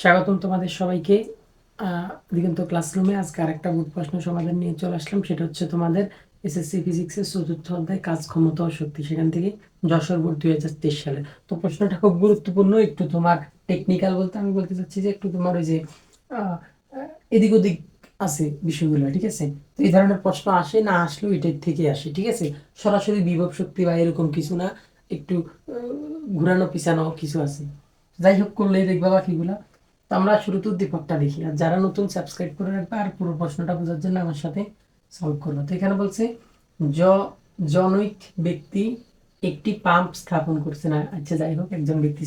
স্বাগতম তোমাদের সবাইকে। দিগন্ত ক্লাসরুমে আজকে আরেকটা বোর্ড প্রশ্ন সমাধান নিয়ে চলে আসলাম। সেটা হচ্ছে তোমাদের এসএসসি ফিজিক্সের চতুর্থ অধ্যায় কাজ ক্ষমতা ও শক্তি, সেখান থেকে যশোর বোর্ড দুই হাজার তেইশ সালে। তো প্রশ্নটা খুব গুরুত্বপূর্ণ, একটু তোমার টেকনিক্যাল বলতে আমি বলতে চাচ্ছি যে একটু তোমার ওই যে এদিক ওদিক আছে বিষয়গুলো, ঠিক আছে? তো এই ধরনের প্রশ্ন আসে, না আসলেও এটার থেকে আসে, ঠিক আছে? সরাসরি বিভব শক্তি বা এরকম কিছু না, একটু ঘুরানো পিছানো কিছু আছে। যাই হোক, করলেই দেখবা বাকিগুলা। তো আমরা শুরুতে উদ্দীপকটা দেখি। আর যারা নতুন সাবস্ক্রাইব করে রাখবে, আর পুরো প্রশ্নটা বোঝার জন্য আমার সাথে সলভ করব তো এখানে বলছে জ জনৈক ব্যক্তি একটি পাম্প স্থাপন করছেন। আচ্ছা যাই হোক, একজন ব্যক্তি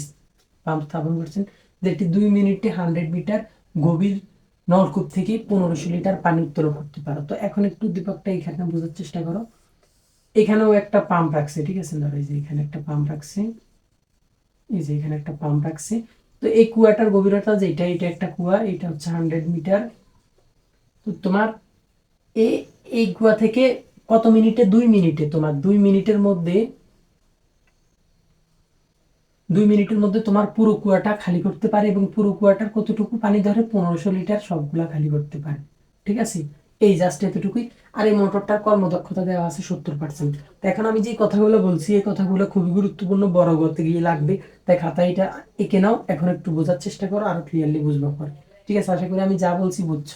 পাম্প স্থাপন করছেন, যেটি দুই মিনিটে হান্ড্রেড মিটার গভীর নলকূপ থেকে পনেরোশো লিটার পানি উত্তোলন করতে পারো। তো এখন একটু উদ্দীপকটা এখানে বোঝার চেষ্টা করো। এখানেও একটা পাম্প রাখছে, ঠিক আছে? ধরো, এই যে এখানে একটা পাম্প রাখছে, এই যে এখানে একটা পাম্প রাখছে। তো এই কুয়াটার গভীরতা যেটা এটা একটা কুয়া, এটা হচ্ছে হান্ড্রেড মিটার তো তোমার এ, এই কুয়া থেকে কত মিনিটে? দুই মিনিটে তোমার। দুই মিনিটের মধ্যে, দুই মিনিটের মধ্যে তোমার পুরো কুয়াটা খালি করতে পারে এবং পুরো কুয়াটার কতটুকু পানি ধরে? পনেরোশো লিটার সবগুলা খালি করতে পারে। ঠিক আছে? এই জাস্ট এতটুকুই। আর এই মোটরটার কর্মদক্ষতা দেওয়া আছে সত্তর পার্সেন্ট তো এখন আমি যে কথাগুলো বলছি, এই কথাগুলো খুবই গুরুত্বপূর্ণ, বড় করতে গিয়ে লাগবে। তাই খাতায় এটা এঁকে নাও, এখন একটু বোঝার চেষ্টা করো, আরও ক্লিয়ারলি বুঝব পরে। ঠিক আছে, আশা করি আমি যা বলছি বুঝছ।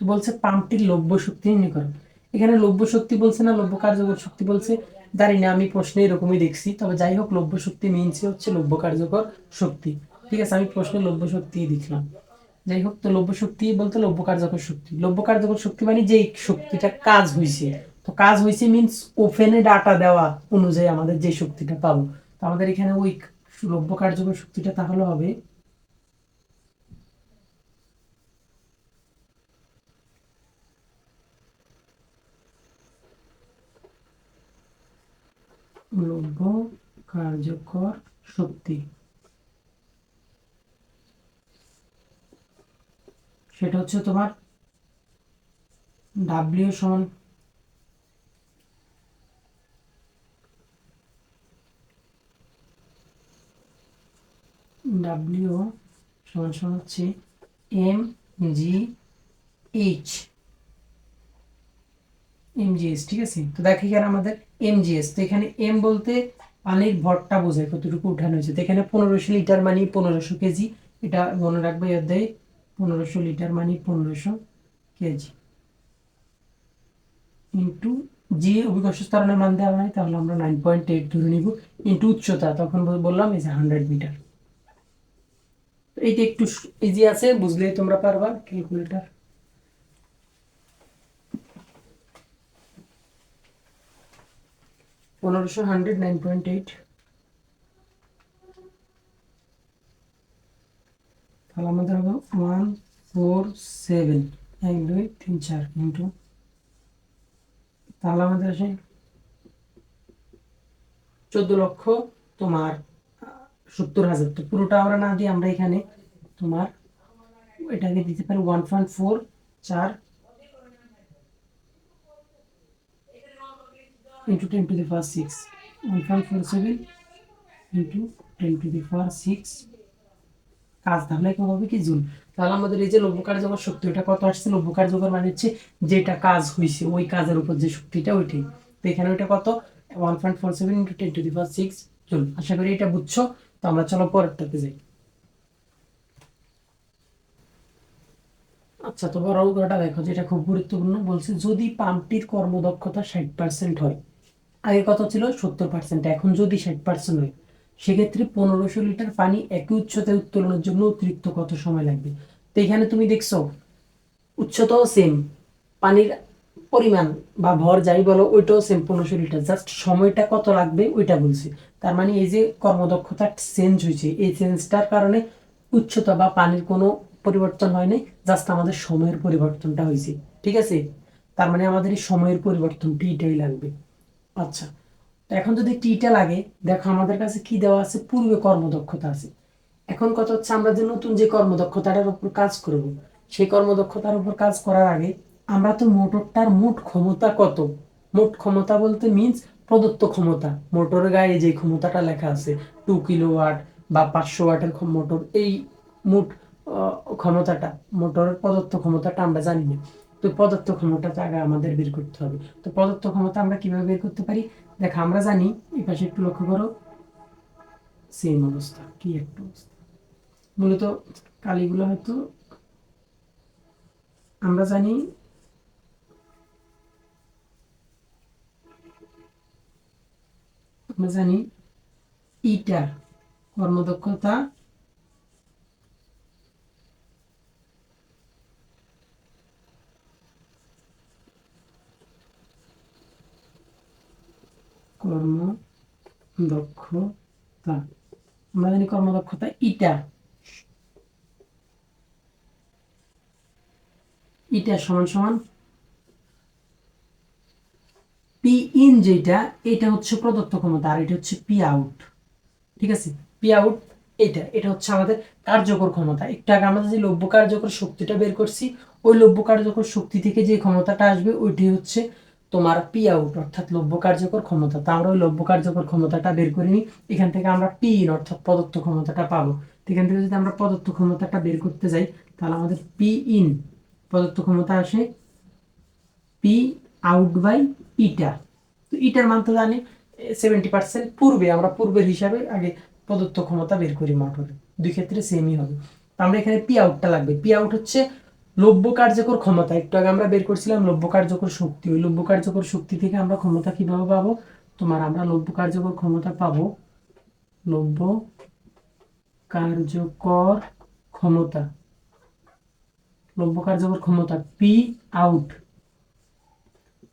তো বলছে পাম্পটির লভ্য শক্তি নির্ণয় এখানে লভ্য শক্তি বলছে না, লভ্য কার্যকর শক্তি বলছে। জানি না, আমি প্রশ্নে এরকমই দেখছি, তবে যাই হোক, লভ্য শক্তি মিনসে হচ্ছে লভ্য কার্যকর শক্তি। ঠিক আছে, আমি প্রশ্নে লভ্য শক্তি দেখলাম। যাই হোক, তো লব্য শক্তি বলতে লব্য কার্যকর শক্তি। লব্য কার্যকর শক্তি মানে যেই শক্তিটা কাজ হয়েছে তো কাজ হয়েছে মিনস ওপেনে ডাটা দেওয়া অনুযায়ী আমাদের যে শক্তিটা পাবো। তো আমাদের এখানে ওই লব্য কার্যকর শক্তিটা তাহলে হবে লব্য কার্যকর শক্তি। সেটা হচ্ছে তোমার ডাব্লিউ সমান ডাব্লিউ সমান সমান হচ্ছে এম জি এইচ এমজিএস ঠিক আছে? তো দেখো এখানে আমাদের এমজিএস তো এখানে এম বলতে পানির ভরটা বোঝায় কতটুকু উঠানো হয়েছে। তো এখানে পনেরোশো লিটার মানে পনেরোশো কেজি। এটা মনে রাখবে অধ্যায়ে পনেরোশো লিটার মানে পনেরোশো কেজি। ইন্টু যে অভিকর্ষ স্তরণের মান দেওয়া হয়, তাহলে আমরা নাইন পয়েন্ট এইট ধরে নিব ইন্টু উচ্চতা, তখন বল- বললাম এই যে হান্ড্রেড মিটার এইটা একটু ইজি আছে, বুঝলেই তোমরা পারবা ক্যালকুলেটার পনেরোশো হান্ড্রেড নাইন পয়েন্ট এইট তাহলে আমাদের হবে ওয়ান ফোর সেভেন এক, দুই, তিন, চার, ইন্টু। তাহলে আমাদের আসে চোদ্দ লক্ষ তোমার সত্তর হাজার। তো পুরোটা আমরা না দিয়ে আমরা এখানে তোমার এটাকে দিতে পারি ওয়ান পয়েন্ট ফোর চার। Into ten to into 10 to the power 6 1.47 into 10 to the power 6 কাজ তাহলে কি হবে কি জুল তাহলে আমাদের এই যে লব্য কার্যকর শক্তি ওটা কত আসছে? লব্য কার্যকর মানে হচ্ছে যেটা কাজ হয়েছে ওই কাজের উপর যে শক্তিটা ওইটাই তো এখানে ওইটা কত? One point four seven into ten to the power six joule আশা করি এটা বুঝছ, তো আমরা চলো পরেরটাতে যাই। আচ্ছা তো বড় উদাহরণটা দেখো, যেটা খুব গুরুত্বপূর্ণ, বলছে যদি পাম্পটির কর্মদক্ষতা ষাট পার্সেন্ট হয়, আগে কত ছিল? সত্তর পার্সেন্ট এখন যদি ষাট পার্সেন্ট হয় সেক্ষেত্রে পনেরোশো লিটার পানি একই উচ্চতায় উত্তোলনের জন্য অতিরিক্ত কত সময় লাগবে? তো এখানে তুমি দেখছ, উচ্চতাও সেম পানির পরিমাণ বা ভর যাই বলো, ওইটাও সেম পনেরোশো লিটার। জাস্ট সময়টা কত লাগবে ওইটা বলছি। তার মানে এই যে কর্মদক্ষতা চেঞ্জ হয়েছে, এই চেঞ্জটার কারণে উচ্চতা বা পানির কোনো পরিবর্তন হয়নি জাস্ট আমাদের সময়ের পরিবর্তনটা হয়েছে। ঠিক আছে? তার মানে আমাদের এই সময়ের পরিবর্তনটি এটাই লাগবে। আচ্ছা। এখন যদি টিটা লাগে, দেখো আমাদের কাছে কি দেওয়া আছে? পূর্বে কর্মদক্ষতা আছে। এখন কথা হচ্ছে? আমরা যে নতুন যে কর্মদক্ষতাটার উপর কাজ করব, সেই কর্মদক্ষতার উপর কাজ করার আগে আমরা তো মোটরটার মোট ক্ষমতা কত? মোট ক্ষমতা বলতে মিন্স প্রদত্ত ক্ষমতা। মোটরের গায়ে যে ক্ষমতাটা লেখা আছে টু কিলো ওয়াট বা পাঁচশো ওয়াটের মোটর, এই মোট ক্ষমতাটা, মোটরের প্রদত্ত ক্ষমতাটা আমরা জানি না। তো প্রদত্ত ক্ষমতাটা আগে আমাদের বের করতে হবে। তো প্রদত্ত ক্ষমতা আমরা কীভাবে বের করতে পারি? দেখ, আমরা জানি, এই পাশে একটু লক্ষ্য করো। সেম অবস্থা, কি একটা অবস্থা। মূলত কালিগুলো হয়তো আমরা জানি আমরা জানি ইটার কর্মদক্ষতা কর্মদক্ষতা আমরা জানি কর্মদক্ষতা ইটা। ইটা সমান সমান পি ইন যেটা এটা হচ্ছে প্রদত্ত ক্ষমতা, আর এটা হচ্ছে পি আউট। ঠিক আছে? পি আউট এটা এটা হচ্ছে আমাদের কার্যকর ক্ষমতা। একটু আগে আমরা যে লভ্য কার্যকর শক্তিটা বের করছি, ওই লভ্য কার্যকর শক্তি থেকে যে ক্ষমতাটা আসবে, ওইটি হচ্ছে তোমার পি আউট অর্থাৎ লভ্য কার্যকর ক্ষমতা। তা আমরা ওই লব্য কার্যকর ক্ষমতাটা বের করিনি এখান থেকে আমরা পি ইন অর্থাৎ প্রদত্ত ক্ষমতাটা পাবো। এখান থেকে যদি আমরা প্রদত্ত ক্ষমতাটা বের করতে যাই, তাহলে আমাদের পি ইন প্রদত্ত ক্ষমতা আসে পি আউট বাই ইটা তো ইটার মান তো জানি সেভেন্টি পার্সেন্ট পূর্বে, আমরা পূর্বের হিসাবে আগে প্রদত্ত ক্ষমতা বের করি মোটরে দুই ক্ষেত্রে সেমই হবে। আমরা এখানে পি আউটটা লাগবে। পি আউট হচ্ছে লব্য কার্যকর ক্ষমতা। একটু আগে আমরা বের করছিলাম লভ্য কার্যকর শক্তি। ওই লব্য কার্যকর শক্তি থেকে আমরা ক্ষমতা কীভাবে পাবো? তোমার আমরা লভ্য কার্যকর ক্ষমতা পাবো। লভ্য কার্যকর ক্ষমতা। লভ্য কার্যকর ক্ষমতা পি আউট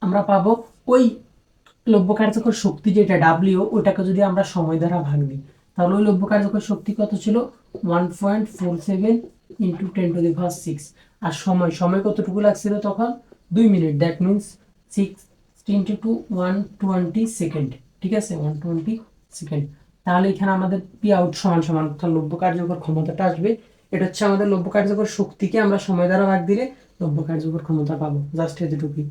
আমরা পাবো ওই লভ্য কার্যকর শক্তি যেটা ডাব্লিউ ওটাকে যদি আমরা সময় দ্বারা ভাগ দিই। তাহলে ওই লভ্য কার্যকর শক্তি কত ছিল? One point four seven into ten to the first six আর সময় সময় কতটুকু লাগছিল তখন? দুই minute. That means six into two one twenty second ঠিক আছে? ওয়ান টোয়েন্টি সেকেন্ড তাহলে এখানে আমাদের পি আউট সমান সমান অর্থাৎ লভ্য কার্যকর ক্ষমতাটা আসবে। এটা হচ্ছে আমাদের লভ্য কার্যকর শক্তিকে আমরা সময় দ্বারা ভাগ দিলে লব্য কার্যকর ক্ষমতা পাবো। জাস্ট এতটুকুই।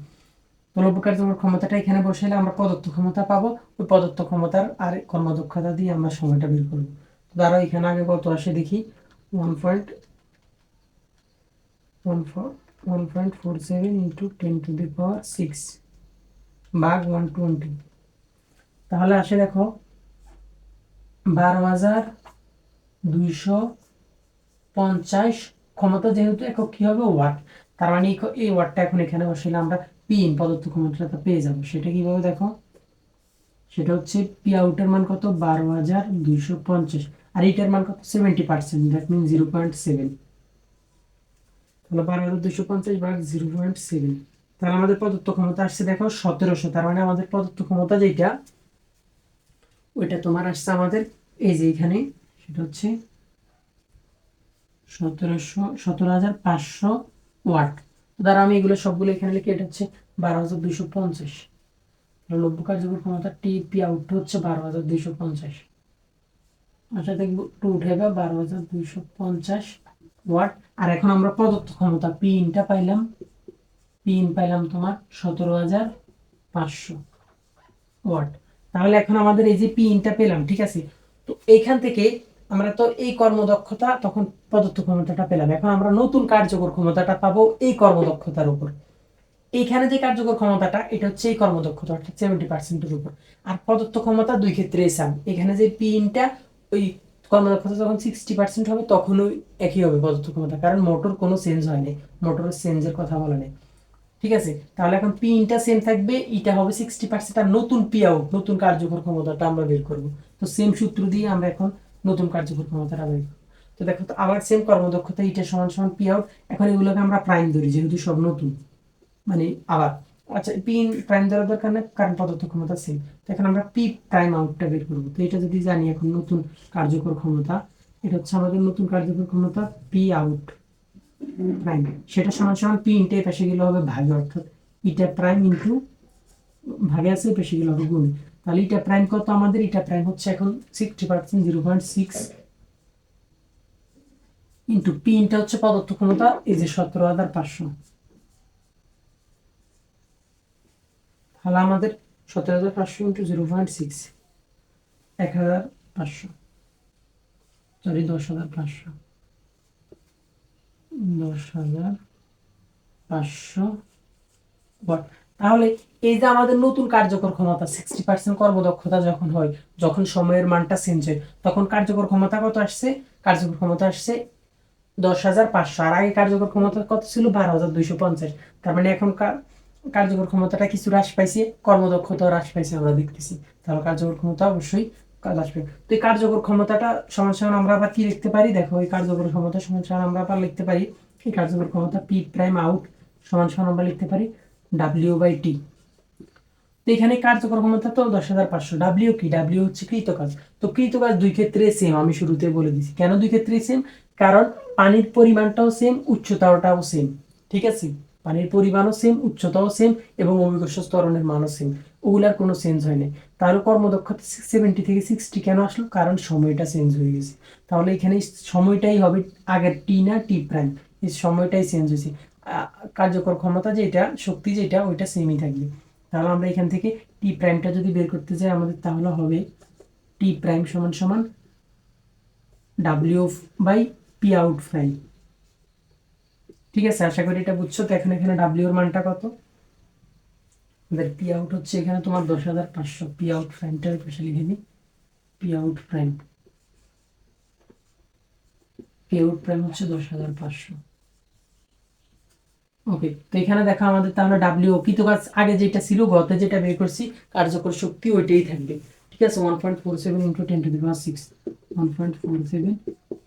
তো লভ্য কার্যকর ক্ষমতাটা এখানে বসাইলে আমরা প্রদত্ত ক্ষমতা পাবো। ওই প্রদত্ত ক্ষমতার আর কর্মদক্ষতা দিয়ে আমরা সময়টা বের করব। তো ধরো এখানে আগে কত আসে দেখি। One point one point four seven into ten to the power six ভাগ ওয়ান টোয়েন্টি তাহলে আসে দেখো, বারো হাজার দুইশো পঞ্চাশ। ক্ষমতা যেহেতু একক কি হবে? ওয়াট। তার মানে এই ওয়াটটা এখন এখানে বসাইলে আমরা পিন পদার্থ ক্ষমতাটা পেয়ে যাব। সেটা কীভাবে দেখো? সেটা হচ্ছে পি আউটের মান কত? বারো হাজার দুইশো পঞ্চাশ। আর এইটার মান কত? Seventy percent that mean zero point seven তাহলে বারো হাজার দুইশো পঞ্চাশ ভাগ জিরো পয়েন্ট সেভেন তাহলে আমাদের প্রদত্ত ক্ষমতা আসছে দেখো সতেরোশো, তার মানে আমাদের প্রদত্ত ক্ষমতা যেটা ওইটা তোমার আসছে আমাদের এই যে এখানে, সেটা হচ্ছে সতেরোশো, সতেরো হাজার পাঁচশো ওয়াট। দ্বারা আমি এগুলো সবগুলো এখানে লিখে এটা হচ্ছে বারো হাজার দুইশো পঞ্চাশ। লব্য কার্যকর ক্ষমতা টিপি আউট হচ্ছে বারো হাজার দুইশো পঞ্চাশ। আচ্ছা দেখব টু উঠাইবা বারো হাজার দুইশো পঞ্চাশ ওয়াট? আর এখন আমরা প্রদত্ত ক্ষমতা পিনটা পাইলাম। পিন পাইলাম তোমার সতেরো হাজার পাঁচশো। ওয়াট? তাহলে এখন আমাদের এই যে পিনটা পেলাম, ঠিক আছে? তো এইখান থেকে আমরা তো এই কর্মদক্ষতা, তখন প্রদত্ত ক্ষমতাটা পেলাম। এখন আমরা নতুন কার্যকর ক্ষমতাটা পাবো এই কর্মদক্ষতার উপর। এইখানে যে কার্যকর ক্ষমতাটা, এটা হচ্ছে এই কর্মদক্ষতা, অর্থাৎ সেভেন্টি পার্সেন্টের উপর। আর প্রদত্ত ক্ষমতা দুই ক্ষেত্রে এসাম এখানে যে পিনটা ওই কর্মদক্ষতা যখন সিক্সটি পার্সেন্ট হবে, তখনও একই হবে প্রদত্ত ক্ষমতা কারণ মোটর কোনো চেঞ্জ হয়নি মোটরের চেঞ্জের কথা বলা নেই। ঠিক আছে? তাহলে এখন পি পিনটা সেম থাকবে, এটা হবে সিক্সটি পার্সেন্ট আর নতুন পি আউট নতুন কার্যকর ক্ষমতাটা আমরা বের করব। তো সেম সূত্র দিয়ে আমরা এখন নতুন কার্যকর ক্ষমতাটা বের করব। তো দেখো তো, আবার সেম কর্মদক্ষতা, এটা সমান সমান পি আউট এখন এগুলোকে আমরা প্রাইম ধরি, যেহেতু সব নতুন। মানে আবার আচ্ছা পিন প্রাইম ধরার দরকার নেই কারণ পদার্থ ক্ষমতা সেম তো এখন আমরা পি প্রাইম আউটটা বের করব। তো এটা যদি জানি এখন নতুন কার্যকর ক্ষমতা, এটা হচ্ছে আমাদের নতুন কার্যকর ক্ষমতা পি আউট প্রাইম সেটা সমান সমান পি ইন্টে পাশে গেলে হবে ভাগে, অর্থাৎ ইটা প্রাইম ইন্টু ভাগে আছে পাশে গেলে হবে গুণ। তাহলে ইটা প্রাইম কত? আমাদের ইটা প্রাইম হচ্ছে এখন sixty percent zero point six into P ইনটা হচ্ছে পদার্থ ক্ষমতা, এই যে সতেরো হাজার পাঁচশো। তাহলে আমাদের সতেরো হাজার পাঁচশো ইন্টু জিরো পয়েন্ট সিক্স এক হাজার পাঁচশো। সরি দশ হাজার পাঁচশো। দশ হাজার পাঁচশো। তাহলে এই যে আমাদের নতুন কার্যকর ক্ষমতা সিক্সটি পার্সেন্ট কর্মদক্ষতা যখন হয়, যখন সময়ের মানটা চেঞ্জ হয়, তখন কার্যকর ক্ষমতা কত আসছে? কার্যকর ক্ষমতা আসছে দশ হাজার পাঁচশো। আর আগে কার্যকর ক্ষমতা কত ছিল? বারো হাজার দুইশো পঞ্চাশ। তার মানে এখন কা- কার্যকর ক্ষমতাটা কিছু হ্রাস পাইছে কর্মদক্ষতা হ্রাস পাইছে আমরা দেখতেছি। তাহলে কার্যকর ক্ষমতা অবশ্যই কাজ আসবে। তো এই কার্যকর ক্ষমতাটা সমান সমান আমরা আবার কি লিখতে পারি? দেখো, এই কার্যকর ক্ষমতা সমান সমান আমরা আবার লিখতে পারি। এই কার্যকর ক্ষমতা পি প্রাইম আউট সমান সমান আমরা লিখতে পারি ডাব্লিউ বাই টি তো এখানে কার্যকর ক্ষমতা তো দশ হাজার পাঁচশো। ডাব্লিউ কি? ডাব্লিউ হচ্ছে কৃতকাজ। তো কৃতকাজ দুই ক্ষেত্রে সেম আমি শুরুতে বলে দিছি। কেন দুই ক্ষেত্রে সেম কারণ পানির পরিমাণটাও সেম উচ্চতাটাও সেম ঠিক আছে? পানির পরিমাণও সেম উচ্চতাও সেম এবং অভিকর্ষ স্তরণের মানও সেম ওগুলার কোনো চেঞ্জ হয়নি তাহলে কর্মদক্ষতা সেভেন্টি থেকে সিক্সটি কেন আসলো? কারণ সময়টা চেঞ্জ হয়ে গেছে। তাহলে এখানে সময়টাই হবে আগের টি না টি প্রাইম এই সময়টাই চেঞ্জ হয়েছে। কার্যকর ক্ষমতা যেটা, শক্তি যেটা, ওইটা সেমই থাকবে। তাহলে আমরা এখান থেকে টি প্রাইমটা যদি বের করতে যাই, আমাদের তাহলে হবে টি প্রাইম সমান সমান W by P out prime ঠিক আছে, আশা করি এটা বুঝছ। তো এখন এখানে ডাব্লিউ এর মানটা কত? আমাদের পি আউট হচ্ছে এখানে তোমার দশ হাজার পাঁচশো। পি আউট প্রাইমটা পাশে লিখে দিই P out prime P out prime হচ্ছে দশ হাজার পাঁচশো। ওকে তো এখানে দেখো আমাদের তাহলে ডাব্লিউ কিন্তু কাজ আগে যেটা ছিল, গতে যেটা বের করছি, কার্যকর শক্তি ওইটাই থাকবে। ঠিক আছে one point four seven into ten to the power six one point four seven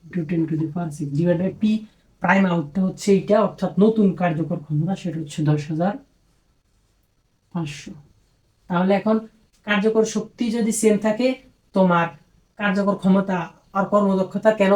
into ten to the power six divide by P prime আউটটা হচ্ছে এইটা, অর্থাৎ নতুন কার্যকর ক্ষমতা, সেটা হচ্ছে দশ হাজার পাঁচশো। তাহলে এখন কার্যকর শক্তি যদি সেম থাকে, তোমার কার্যকর ক্ষমতা আর কর্মদক্ষতা কেন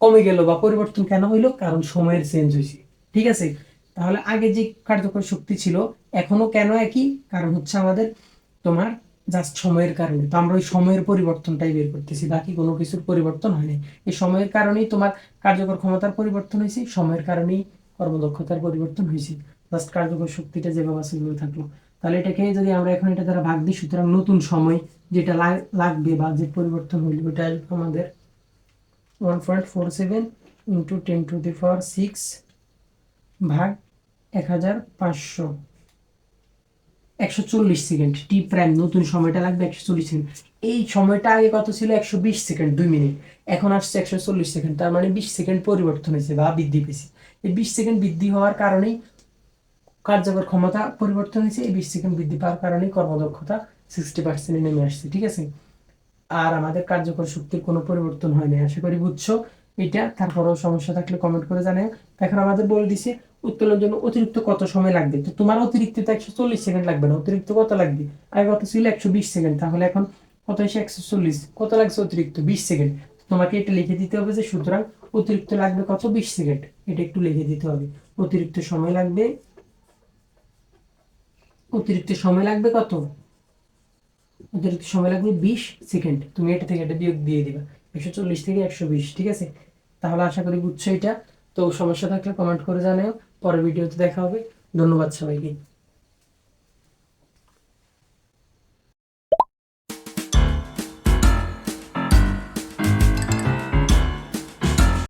কমে গেল বা পরিবর্তন কেন হইল? কারণ সময়ের চেঞ্জ হয়েছে। ঠিক আছে? তাহলে আগে যে কার্যকর শক্তি ছিল, এখনও কেন একই? কারণ হচ্ছে আমাদের তোমার জাস্ট সময়ের কারণে। তো আমরা ওই সময়ের পরিবর্তনটাই বের করতেছি, বাকি কোনো কিছুর পরিবর্তন হয়নি এই সময়ের কারণেই তোমার কার্যকর ক্ষমতার পরিবর্তন হয়েছে, সময়ের কারণেই কর্মদক্ষতার পরিবর্তন হয়েছে। জাস্ট কার্যকর শক্তিটা যেভাবে আছে সেভাবে থাকল। তাহলে এটাকে যদি আমরা এখন এটা দ্বারা ভাগ দিই, সুতরাং নতুন সময় যেটা লাগবে বা যে পরিবর্তন হইল ওটা আমাদের one point four seven into ten to the power six ভাগ এক হাজার পাঁচশো। একশো চল্লিশ সেকেন্ড। টি প্রাইম নতুন সময়টা লাগবে একশো চল্লিশ সেকেন্ড। এই সময়টা আগে কত ছিল? একশো বিশ সেকেন্ড, দুই মিনিট। এখন আসছে একশো চল্লিশ সেকেন্ড। তার মানে বিশ সেকেন্ড পরিবর্তন হয়েছে বা বৃদ্ধি পেয়েছে। এই বিশ সেকেন্ড বৃদ্ধি হওয়ার কারণেই কার্যকর ক্ষমতা পরিবর্তন হয়েছে। এই বিশ সেকেন্ড বৃদ্ধি পাওয়ার কারণেই কর্মদক্ষতা সিক্সটি পার্সেন্টে নেমে আসছে, ঠিক আছে? আর আমাদের কার্যকর শক্তির কোনো পরিবর্তন হয়নি আশা করি বুঝছ। এটা তারপরেও সমস্যা থাকলে কমেন্ট করে জানাও এখন আমাদের বলে দিছে, উত্তোলনের জন্য অতিরিক্ত কত সময় লাগবে? তো তোমার অতিরিক্ত তো একশো চল্লিশ সেকেন্ড লাগবে না, অতিরিক্ত কত লাগবে? আগে কত ছিল একশো বিশ সেকেন্ড, তাহলে এখন কত এসে একশো চল্লিশ। কত লাগছে অতিরিক্ত? বিশ সেকেন্ড। তোমাকে এটা লিখে দিতে হবে যে সুতরাং অতিরিক্ত লাগবে কত? বিশ সেকেন্ড। এটা একটু লিখে দিতে হবে। অতিরিক্ত সময় লাগবে, অতিরিক্ত সময় লাগবে কত? অতিরিক্ত সময় লাগবে বিশ সেকেন্ড। তুমি এটা থেকে এটা বিয়োগ দিয়ে দিবা। একশো চল্লিশ থেকে একশো বিশ, ঠিক আছে? তাহলে আশা করি বুঝছ এটা। তো সমস্যা থাকলে কমেন্ট করে জানাও পরের ভিডিওতে দেখা হবে। ধন্যবাদ সবাইকে।